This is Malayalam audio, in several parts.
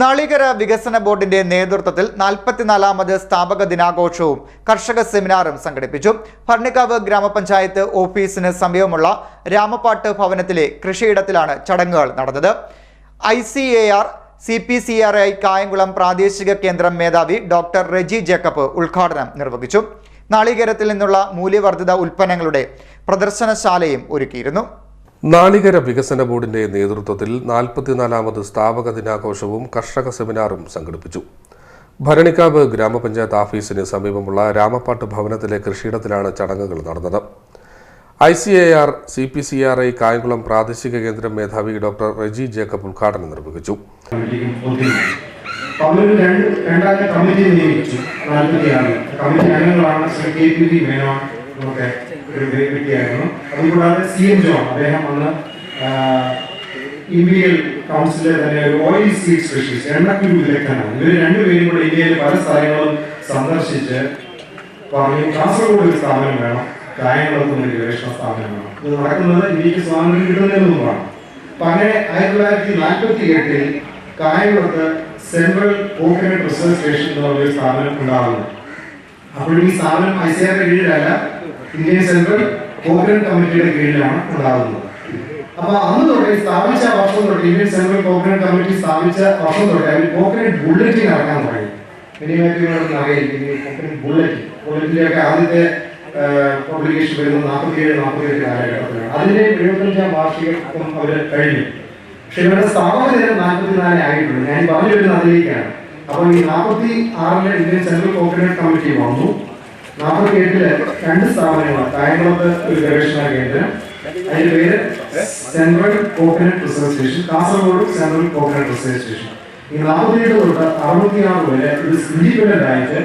നാളികര വികസന ബോർഡിന്റെ നേതൃത്വത്തിൽ നാൽപ്പത്തിനാലാമത് സ്ഥാപക ദിനാഘോഷവും കർഷക സെമിനാറും സംഘടിപ്പിച്ചു. ഭരണിക്കാവ് ഗ്രാമപഞ്ചായത്ത് ഓഫീസിന് സമീപമുള്ള രാമപാട്ട് ഭവനത്തിലെ കൃഷിയിടത്തിലാണ് ചടങ്ങുകൾ നടന്നത്. I C A R C P C R I Kayamkulam പ്രാദേശിക കേന്ദ്രം മേധാവി ഡോക്ടർ റെജി ജേക്കബ് ഉദ്ഘാടനം നിർവഹിച്ചു. നാളികേരത്തിൽ നിന്നുള്ള മൂല്യവർദ്ധിത ഉൽപ്പന്നങ്ങളുടെ പ്രദർശനശാലയും ഒരുക്കിയിരുന്നു. നാളികര വികസന ബോർഡിന്റെ നേതൃത്വത്തിൽ നാൽപ്പത്തിനാലാമത് സ്ഥാപക ദിനാഘോഷവും കർഷക സെമിനാറും സംഘടിപ്പിച്ചു. ഭരണിക്കാവ് ഗ്രാമപഞ്ചായത്ത് ഓഫീസിന് സമീപമുള്ള രാമപ്പാട്ട് ഭവനത്തിലെ കൃഷിയിടത്തിലാണ് ചടങ്ങുകൾ നടന്നത്. I C A R C P C R I Kayamkulam പ്രാദേശിക കേന്ദ്രം മേധാവി ഡോക്ടർ റെജി ജേക്കബ് ഉദ്ഘാടനം നിർവഹിച്ചു. കമ്മിറ്റി അംഗങ്ങളാണ്. K P V Menon. നമുക്ക് ഗ്രേറ്റ് വ്യക്തിയായിരുന്നു. അതുകൂടാതെ സി എം ജോൺ അദ്ദേഹം അന്ന് ഇന്ത്യയിൽ കൗൺസിലെ തന്നെ ഒരു ഓയിൽ സീഡ് സ്പെഷ്യലിസ്റ്റ് എണ്ണക്കുരു വിദഗ്ധനാണ് ഇവർ രണ്ടുപേരും കൂടെ ഇന്ത്യയിലെ പല സ്ഥലങ്ങളും സന്ദർശിച്ച് പറഞ്ഞു കാസർഗോഡ് ഒരു സ്ഥാപനം വേണം കായംകുളത്ത് ഒരു ഗവേഷണ സ്ഥാപനം വേണം. ഇത് നടക്കുന്നത് ഇന്ത്യയ്ക്ക് സ്വാതന്ത്ര്യം കിട്ടുന്നതിന് മുമ്പാണ്. അപ്പൊ അങ്ങനെ ആയിരത്തി തൊള്ളായിരത്തി നാൽപ്പത്തി എട്ടിൽ കായംകുളത്ത് സെൻട്രൽ കോക്കനട്ട് റിസർച്ച് സ്റ്റേഷൻ എന്ന് പറഞ്ഞൊരു സ്ഥാപനം ഉണ്ടാകുന്നു അപ്പോഴും ഈ സ്ഥാപനം ഐ സി ആറിന്റെ കീഴിലല്ല ഇന്ത്യൻ സെൻട്രൽ കോക്കനട്ട് കമ്മിറ്റിയുടെ കീഴിലാണ് ഉണ്ടാകുന്നത്. അപ്പൊ അന്ന് തൊട്ടേ സ്ഥാപിച്ച വർഷം തൊട്ട് ഇന്ത്യൻ സെൻട്രൽ കോക്കനട്ട് കമ്മിറ്റി സ്ഥാപിച്ച വർഷം തൊട്ടേ അവർ കോക്കനട്ട് ബുള്ളറ്റിൻ ഇറക്കാൻ തുടങ്ങി. മിനിമേറ്റുകളൊന്നും അറിയില്ല. ബുള്ളറ്റിൻ ബുള്ളറ്റിന്റെയൊക്കെ ആദ്യത്തെ പബ്ലിക്കേഷൻ വരുന്നത് നാൽപ്പത്തിയേഴ് നാൽപ്പത്തിയെട്ട് കാലഘട്ടത്തിലാണ്. അതിന്റെ എഴുപത്തഞ്ചാം വാർഷികം അവർ കഴിഞ്ഞു. പക്ഷെ ഇവരുടെ സ്ഥാപന ദിനം ആയിട്ടുണ്ട്. ഞാൻ പറഞ്ഞു വരുന്നത് അതിലേക്കാണ് അപ്പോൾ ഈ നാൽപ്പത്തി ആറിലെ ഇന്ത്യൻ സെൻട്രൽ കോർഡിനേറ്റ് കമ്മിറ്റി വന്നു. നാൽപ്പത്തി എട്ടിൽ രണ്ട് സ്ഥാപനങ്ങളാണ്. കായംകുളത്ത് ഒരു ഗവേഷണ കേന്ദ്രം. അതിന്റെ പേര് central coconut research station Kasaragod central coconut research station. ഈ നാൽപ്പത്തിയെട്ട് തൊട്ട് അറുപത്തിയാറ് വരെ ഇത് ഇൻഡിപെൻഡന്റ് ആയിട്ട്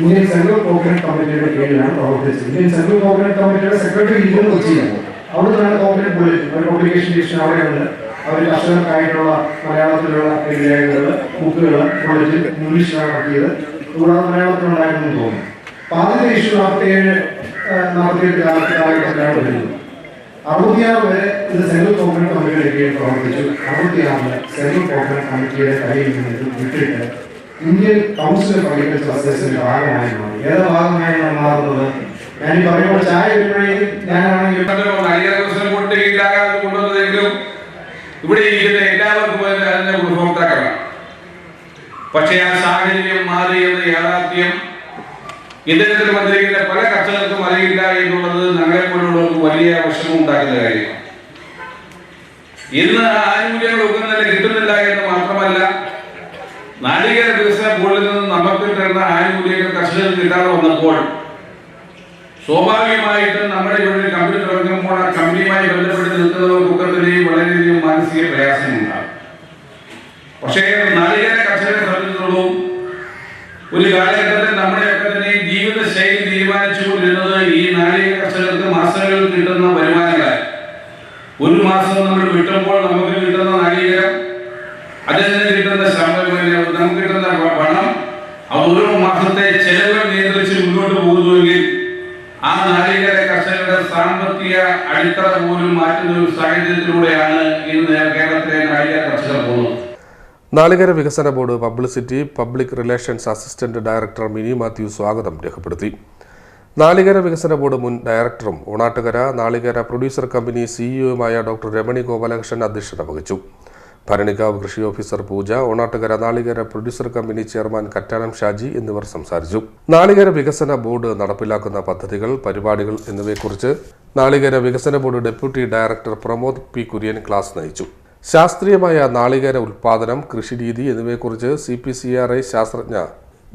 ഇന്ത്യൻ സെൻട്രൽ കോക്കനറ്റ് കമ്മിറ്റിയുടെ കീഴിലാണ് പ്രവർത്തിച്ചത്. ഇന്ത്യൻ സെൻട്രൽ കോക്കനറ്റ് കമ്മിറ്റിയുടെ സെക്രട്ടറി ഇരിക്കുന്നത് കൊച്ചിയിലാണ്. അവിടെ കോക്കനട്ട് ബുള്ളറ്റിൻ ഒരു പബ്ലിക്കേഷൻ ഡിവിഷൻ അവിടെയുണ്ട്. അവർ കർഷകർക്കായിട്ടുള്ള മലയാളത്തിലുള്ള രേഖകൾ ബുക്കുകൾ ബുള്ളറ്റിൻ ഇംഗ്ലീഷിലാണ് ഇറക്കിയത് കൂടാതെ മലയാളത്തിലുണ്ടായിരുന്നു തോന്നുന്നു. ആദ്യത്തെ ഇഷ്യൂ നാൽപ്പത്തിയേഴ് നാൽപ്പത്തിയെട്ട് കാലത്ത് കാലഘട്ടത്തിലാണ് വരുന്നത് വരെ ഇത് സെൻട്രൽ കോക്കനട്ട് കമ്മിറ്റിയുടെ കീഴിൽ പ്രവർത്തിച്ചു. അറുപത്തിയാറിൽ സെൻട്രൽ കോക്കനട്ട് കമ്മിറ്റിയുടെ കയ്യിൽ നിന്ന് വിട്ടിട്ട് ഇന്ത്യൻ കൗൺസിൽ ഓഫ് അഗ്രികൾച്ചർ അസോസിയേഷന്റെ ഭാഗമായി മാറി ഏത് ഭാഗമായാണ് മാറുന്നത് ഞാൻ ഈ പറയുമ്പോൾ ഇവിടെ ഇരിക്കുന്ന എല്ലാവർക്കും അതിന്റെ ഗുണഭോക്താക്കളാണ് പക്ഷേ ആ സാഹചര്യം മാറി എന്ന യാഥാർത്ഥ്യം ഇദ്ദേഹത്തിൽ വന്നിരിക്കുന്ന പല കർഷകർക്കും അറിയില്ല എന്നുള്ളത് ഞങ്ങളെ പോലുള്ളവർക്ക് വലിയ വിഷമം ഉണ്ടാക്കുന്ന കാര്യമാണ് ഇന്ന് ആനുകൂല്യങ്ങൾ തന്നെ കിട്ടുന്നില്ല എന്ന് മാത്രമല്ല നാളികേര വികസന ബോർഡിൽ നിന്ന് നമുക്ക് കിട്ടുന്ന ആനുകൂല്യങ്ങൾ കർഷകർക്ക് കിട്ടാതെ വന്നപ്പോൾ സ്വാഭാവികമായിട്ടും നമ്മുടെ ഇവിടെ കമ്പനി തുടങ്ങുമ്പോൾ ആ കമ്പനിയുമായി ബന്ധപ്പെട്ട് നിൽക്കുന്നവർക്കൊക്കെ വളരെയധികം മാനസിക പ്രയാസമുണ്ടാകും പക്ഷേ നാളികേര കർഷകരെ സംബന്ധിച്ചിടത്തോളം ഒരു കാലഘട്ടത്തിൽ നമ്മുടെയൊക്കെ കർഷകർക്ക് കിട്ടുന്ന വരുമാനങ്ങളെ. ഒരു മാസം നമ്മൾ വിട്ടുമ്പോൾ നമുക്ക് കിട്ടുന്ന നാളികേരം നിന്ന് കിട്ടുന്ന ശമ്പളം നമുക്ക് കിട്ടുന്ന പണം ആ ഓരോ മാസത്തെ ചെലവ് നിയന്ത്രിച്ച് മുന്നോട്ട് പോകുന്നുവെങ്കിൽ ആ നാളികേര കർഷകരുടെ സാമ്പത്തിക അടിത്തറ പോലും മാറ്റുന്ന ഒരു സാഹചര്യത്തിലൂടെയാണ് ഇന്ന് കേരളത്തിലെ നാളികേര കർഷകർ പോകുന്നത്. നാളികര വികസന board publicity public relations assistant director Mini Mathew സ്വാഗതം രേഖപ്പെടുത്തി. നാളികര വികസന ബോർഡ് മുൻ ഡയറക്ടറും ഓണാട്ടുകര നാളികര പ്രൊഡ്യൂസർ കമ്പനി സിഇഒയുമായ ഡോക്ടർ രമണി ഗോപാലകൃഷ്ണൻ അധ്യക്ഷത വഹിച്ചു. ഭരണികാവ് കൃഷി officer Pooja Onattukara നാളികര producer company chairman Kattanam Shaji എന്നിവർ സംസാരിച്ചു. നാളികര വികസന ബോർഡ് നടപ്പിലാക്കുന്ന പദ്ധതികൾ പരിപാടികൾ എന്നിവയെക്കുറിച്ച് നാളികര വികസന board deputy director Pramod P Kurian class നയിച്ചു. ശാസ്ത്രീയമായ നാളികേര ഉൽപാദനം കൃഷിരീതി എന്നിവയെക്കുറിച്ച് C P C R I ശാസ്ത്രജ്ഞ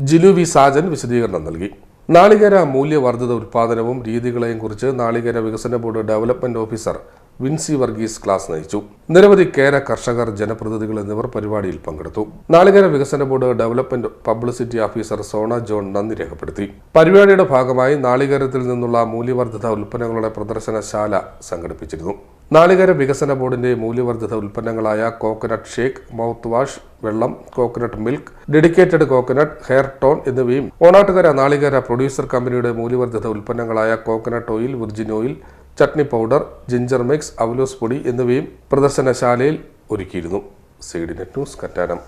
Jilu V Sajan വിശദീകരണം നൽകി. നാളികേര മൂല്യവർദ്ധിത ഉൽപാദനവും രീതികളെയും കുറിച്ച് നാളികേര വികസന board development officer Vincy Varghese class നയിച്ചു. നിരവധി കേര കർഷകർ ജനപ്രതിനിധികൾ എന്നിവർ പരിപാടിയിൽ പങ്കെടുത്തു. നാളികേര വികസന board development publicity officer Sona John നന്ദി രേഖപ്പെടുത്തി. പരിപാടിയുടെ ഭാഗമായി നാളികേരത്തിൽ നിന്നുള്ള മൂല്യവർദ്ധിത ഉൽപ്പന്നങ്ങളുടെ പ്രദർശനശാല സംഘടിപ്പിച്ചിരുന്നു. നാളികേര വികസന ബോർഡിന്റെ മൂല്യവർദ്ധിത ഉൽപ്പന്നങ്ങളായ കോക്കനട്ട് ഷേക്ക് മൗത്ത് വാഷ് വെള്ളം coconut milk dedicated coconut hair tone എന്നിവയും ഓണാട്ടുകര നാളികര പ്രൊഡ്യൂസർ കമ്പനിയുടെ മൂല്യവർദ്ധിത ഉൽപ്പന്നങ്ങളായ coconut oil virgin oil chutney powder ginger mix avalose പൊടി എന്നിവയും പ്രദർശനശാലയിൽ ഒരുക്കിയിരുന്നു. സീഡിനെറ്റ് ന്യൂസ് കറ്റാനം